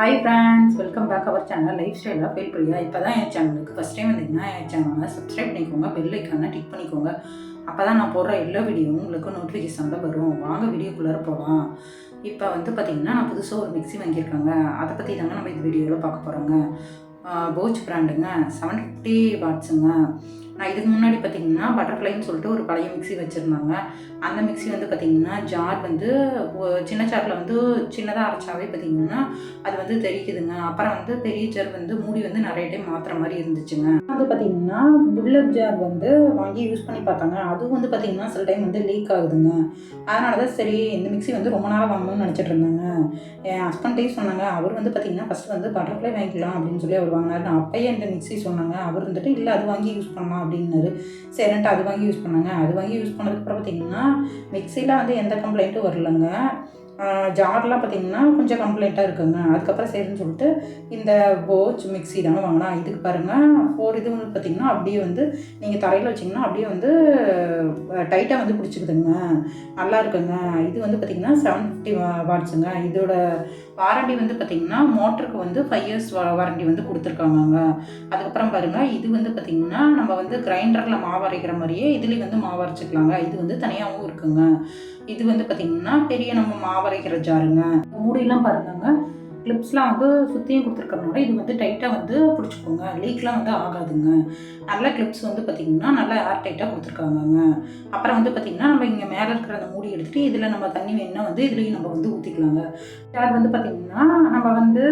Hi friends welcome back our channel life ஸ்டைலாக feel Priya இப்போ தான் என் சேனலுக்கு ஃபஸ்ட் டைம் வந்தீங்கன்னா என் சேனலை சப்ஸ்கிரைப் பண்ணிக்கோங்க பெல் ஐக்கான டிக் பண்ணிக்கோங்க. அப்போ தான் நான் போடுற எல்லா வீடியோவும் உங்களுக்கு நோட்டிஃபிகேஷனில் வரும். வாங்க வீடியோக்குள்ளார போகலாம் இப்போ வந்து பார்த்திங்கன்னா நான் புதுசாக ஒரு மிக்ஸி வாங்கியிருக்காங்க. அதை பற்றி தாங்க நம்ம இந்த வீடியோவில் பார்க்க போகிறோங்க போச் பிராண்டுங்க செவன் ஃபிஃப்டி வாட்ஸுங்க நான் இதுக்கு முன்னாடி பார்த்தீங்கன்னா பட்டர்ஃப்ளைன்னு சொல்லிட்டு ஒரு பழைய மிக்ஸி வச்சுருந்தாங்க. அந்த மிக்ஸி வந்து பார்த்திங்கன்னா ஜார் வந்து சின்ன ஜாரில் வந்து சின்னதாக அரைச்சாவே பார்த்திங்கன்னா அது வந்து தெரிக்குதுங்க அப்புறம் வந்து பெரிய ஜார் வந்து மூடி வந்து நிறைய டைம் மாற்றுற மாதிரி இருந்துச்சுங்க. வந்து பார்த்திங்கன்னா புல்லட் ஜார் வந்து வாங்கி யூஸ் பண்ணி பார்த்தாங்க. அதுவும் வந்து பார்த்திங்கன்னா சில டைம் வந்து லீக் ஆகுதுங்க. அதனால தான் சரி இந்த மிக்ஸி வந்து ரொம்ப நாளாக வாங்கணும்னு நினச்சிட்டு இருந்தாங்க. என் ஹஸ்பண்ட்டையும் சொன்னாங்க அவர் வந்து பார்த்திங்கன்னா ஃபஸ்ட்டு வந்து பட்டர்ஃப்ளை வாங்கிக்கலாம் அப்படின்னு சொல்லி அவர் வாங்கினார். நான் அப்பயே இந்த மிக்ஸி சொன்னாங்க. அவர் வந்துட்டு இல்லை அது வாங்கி யூஸ் பண்ணலாம் அப்படின்னாரு. சரின்ட்டு அது வாங்கி யூஸ் பண்ணாங்க. அது வாங்கி யூஸ் பண்ணதுக்கப்புறம் பார்த்திங்கன்னா மிக்ஸியில் வந்து எந்த கம்ப்ளைண்ட்டும் வரலங்க. ஜார்லாம் பார்த்தீங்கன்னா கொஞ்சம் கம்ப்ளைண்ட்டாக இருக்குங்க. அதுக்கப்புறம் சரின்னு சொல்லிட்டு இந்த போச் மிக்ஸி தானே வாங்கினா இதுக்கு பாருங்கள் ஃபோர் இது வந்து பார்த்தீங்கன்னா அப்படியே வந்து நீங்கள் தரையில் வச்சிங்கன்னா அப்படியே வந்து டைட்டாக வந்து பிடிச்சிக்குதுங்க நல்லா இருக்குங்க. இது வந்து பார்த்திங்கன்னா செவன் ஃபிஃப்டி வாட்ஸுங்க இதோட வாரண்டி வந்து பார்த்திங்கன்னா மோட்டருக்கு வந்து ஃபைவ் இயர்ஸ் வாரண்டி வந்து கொடுத்துருக்காங்கங்க. அதுக்கப்புறம் பாருங்கள் இது வந்து பார்த்திங்கன்னா நம்ம வந்து கிரைண்டரில் மாவு அரைக்கிற மாதிரியே இதுலேயும் வந்து மாவு அரைச்சிக்கலாங்க. இது வந்து தனியாகவும் இருக்குங்க. இது வந்து பார்த்திங்கன்னா பெரிய நம்ம மாவரைக்கிற ஜாருங்க. மூடியெல்லாம் பாருங்கங்க. கிளிப்ஸ்லாம் வந்து சுற்றியும் கொடுத்துருக்கறனால இது வந்து டைட்டாக வந்து பிடிச்சிக்கோங்க. லீக்லாம் வந்து ஆகாதுங்க. நல்ல கிளிப்ஸ் வந்து பார்த்திங்கன்னா நல்லா ஏர் டைட்டாக கொடுத்துருக்காங்கங்க. அப்புறம் வந்து பார்த்திங்கன்னா நம்ம இங்கே மேலே இருக்கிற அந்த மூடி எடுத்துகிட்டு இதில் நம்ம தண்ணி வேணும்னா வந்து இதுலேயும் நம்ம வந்து ஊற்றிக்கலாங்க ஜார் வந்து பார்த்திங்கன்னா நம்ம வந்து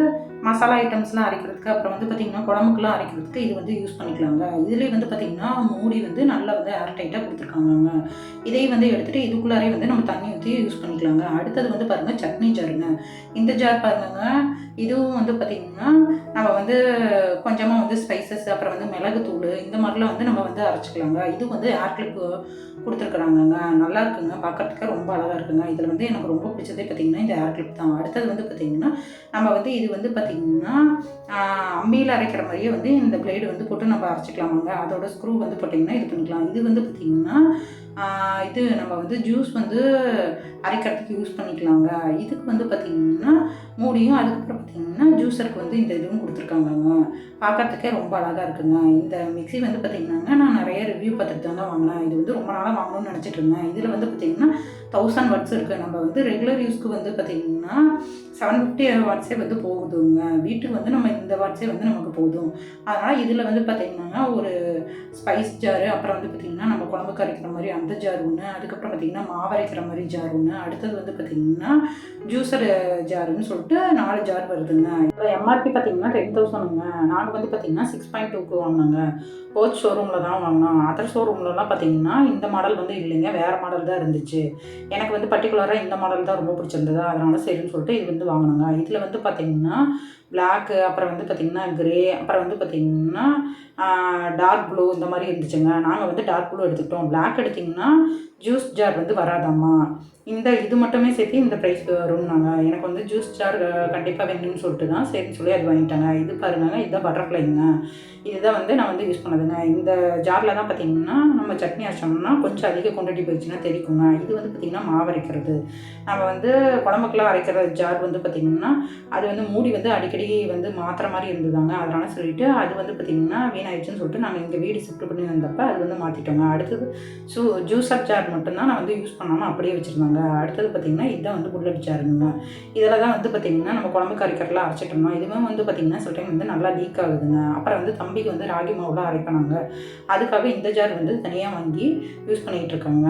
மசாலா ஐட்டம்ஸ்லாம் அரைக்கிறதுக்கு அப்புறம் வந்து பார்த்திங்கன்னா குழம்புக்குலாம் அரைக்கிறதுக்கு இது வந்து யூஸ் பண்ணிக்கலாங்க. இதுலேயே வந்து பார்த்திங்கன்னா மூடி வந்து நல்லா வந்து ஏர்டைட்டாக கொடுத்துருக்காங்க இதை இதையும் வந்து எடுத்துகிட்டு இதுக்குள்ளாரே வந்து நம்ம தண்ணி ஊற்றி யூஸ் பண்ணிக்கலாங்க. அடுத்தது வந்து பாருங்கள் சட்னி ஜாருங்க. இந்த ஜார் பாருங்க இதுவும் வந்து பார்த்திங்கன்னா நம்ம வந்து கொஞ்சமாக வந்து ஸ்பைசஸ் அப்புறம் வந்து மிளகுத்தூள் இந்த மாதிரிலாம் வந்து நம்ம வந்து அரைச்சிக்கலாங்க. இது வந்து ஏர் கொடுத்துருக்குறாங்கங்க. நல்லா இருக்குங்க. பார்க்கறதுக்கு ரொம்ப அழகாக இருக்குங்க. இதில் வந்து எனக்கு ரொம்ப பிடிச்சதே பார்த்திங்கன்னா இந்த ஏர் தான். அடுத்தது வந்து பார்த்திங்கன்னா நம்ம வந்து இது வந்து பார்த்திங்கன்னா அம்மியில் அரைக்கிற மாதிரியே வந்து இந்த பிளேடு வந்து போட்டு நம்ம அரைச்சிக்கலாமாங்க. அதோட ஸ்க்ரூ வந்து பார்த்திங்கன்னா இது பண்ணிக்கலாம். இது வந்து பார்த்திங்கன்னா இது நம்ம வந்து ஜூஸ் வந்து அரைக்கிறதுக்கு யூஸ் பண்ணிக்கலாங்க. இதுக்கு வந்து பார்த்திங்கன்னா மூடியும் அதுக்கப்புறம் பார்த்திங்கன்னா ஜூஸருக்கு வந்து இந்த இதுவும் கொடுத்துருக்காங்கங்க பார்க்கறதுக்கே ரொம்ப அழகாக இருக்குங்க. இந்த மிக்ஸி வந்து பார்த்திங்கன்னாங்க நான் நிறைய ரிவ்யூ பார்த்துட்டு தாங்க வாங்கினேன். இது வந்து ரொம்ப நாளாக வாங்கணும்னு நினச்சிட்டு இருந்தேன். இதில் வந்து பார்த்திங்கன்னா தௌசண்ட் வாட்ஸ் இருக்குது நம்ம வந்து ரெகுலர் யூஸ்க்கு வந்து பார்த்திங்கன்னா செவன் ஃபிஃப்டி வாட்ஸே வந்து போகுதுங்க வீட்டுக்கு வந்து நம்ம இந்த வாட்ஸே வந்து நமக்கு போதும். அதனால் இதில் வந்து பார்த்திங்கன்னா ஒரு ஸ்பைஸ் ஜாரு அப்புறம் வந்து பார்த்திங்கன்னா நம்ம குழம்பு கரைக்கிற மாதிரி அந்த ஜார் ஒன்று அதுக்கப்புறம் பார்த்திங்கன்னா மாவரைக்கிற மாதிரி ஜார் ஒன்று அடுத்தது வந்து பார்த்திங்கன்னா ஜூஸர் ஜாருன்னு சொல்லிட்டு நாலு ஜார் வருதுங்க. இப்போ எம்ஆர்பி பார்த்திங்கன்னா டென் தௌசண்ட்ங்க நாங்கள் வந்து பார்த்திங்கன்னா சிக்ஸ் பாயிண்ட் டூக்கு வாங்கினாங்க. கோச் ஷோரூமில் தான் வாங்கினோம். அதர் ஷோரூம்லலாம் பார்த்திங்கன்னா இந்த மாடல் வந்து இல்லைங்க. வேறு மாடல் தான் இருந்துச்சு. எனக்கு வந்து பர்டிகுலராக இந்த மாடல் தான் ரொம்ப பிடிச்சிருந்தது. அதனால சரின்னு சொல்லிட்டு இது வந்து வாங்கினோங்க. இதில் வந்து பார்த்திங்கன்னா பிளாக்கு அப்புறம் வந்து பார்த்திங்கன்னா கிரே அப்புறம் வந்து பார்த்திங்கன்னா டார்க் ப்ளூ இந்த மாதிரி இருந்துச்சுங்க. நாங்கள் வந்து டார்க் ப்ளூ எடுத்துக்கிட்டோம். பிளாக் எடுத்திங்கன்னா ஜூஸ் ஜார் வந்து வராதாம்மா. இந்த இது மட்டுமே சேர்த்து இந்த ப்ரைஸ் வரும் நாங்கள் எனக்கு வந்து ஜூஸ் ஜார் கண்டிப்பாக வேணும்னு சொல்லிட்டு தான் சரின்னு சொல்லி அது வாங்கிட்டாங்க. இது பாருங்க இதுதான் பட்டர்ஃப்ளைங்க இதுதான் வந்து நான் வந்து யூஸ் பண்ணது. பண்ணதுங்க இந்த ஜாரில் தான் பார்த்தீங்கன்னா நம்ம சட்னி அரைச்சோம்னா கொஞ்சம் அதிக குவான்டிட்டி போயிடுச்சுன்னா தெரிக்குங்க இது வந்து பார்த்திங்கன்னா மாவு அரைக்கிறது. நம்ம வந்து குழம்புக்கெல்லாம் அரைக்கிற ஜார் வந்து பார்த்திங்கன்னா அது வந்து மூடி வந்து அடிக்கடி வந்து மாற்றுற மாதிரி இருந்ததாங்க அதனால சொல்லிட்டு அது வந்து பார்த்திங்கன்னா வீணாயிடுச்சுன்னு சொல்லிட்டு நாங்கள் எங்கள் வீடு ஷிஃப்ட் பண்ணி வந்தப்போ அது வந்து மாற்றிட்டோங்க அடுத்தது ஜூ ஜூஸர் ஜார் மட்டும்தான் நான் வந்து யூஸ் பண்ணாமல் அப்படியே வச்சுருந்தாங்க. அடுத்தது பார்த்திங்கன்னா இதுதான் வந்து புல்லட் ஜாருங்க இதில் தான் வந்து பார்த்திங்கன்னா நம்ம குழம்புக்கு அரைக்கிறதுலாம் அரைச்சிட்டோம்னா இதுவும் வந்து பார்த்திங்கன்னா சில டைம் வந்து நல்லா லீக் ஆகுதுங்க. அப்புறம் வந்து தம்பிக்கு வந்து ராகி மாவுலாம் பண்ணாங்க. அதுக்காக இந்த ஜார் வந்து தனியாக வாங்கி யூஸ் பண்ணிகிட்டு இருக்காங்க.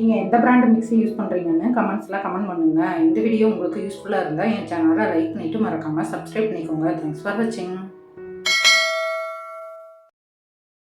நீங்கள் எந்த பிராண்ட் மிக்ஸி யூஸ் பண்ணுறீங்கன்னு கமெண்ட்ஸ்லாம் கமெண்ட் பண்ணுங்கள் இந்த வீடியோ உங்களுக்கு யூஸ்ஃபுல்லாக இருந்தால் என் சேனலை லைக் பண்ணிவிட்டு மறக்காமல் சப்ஸ்கிரைப் பண்ணிக்கோங்க. தேங்க்ஸ் ஃபார் வாட்சிங்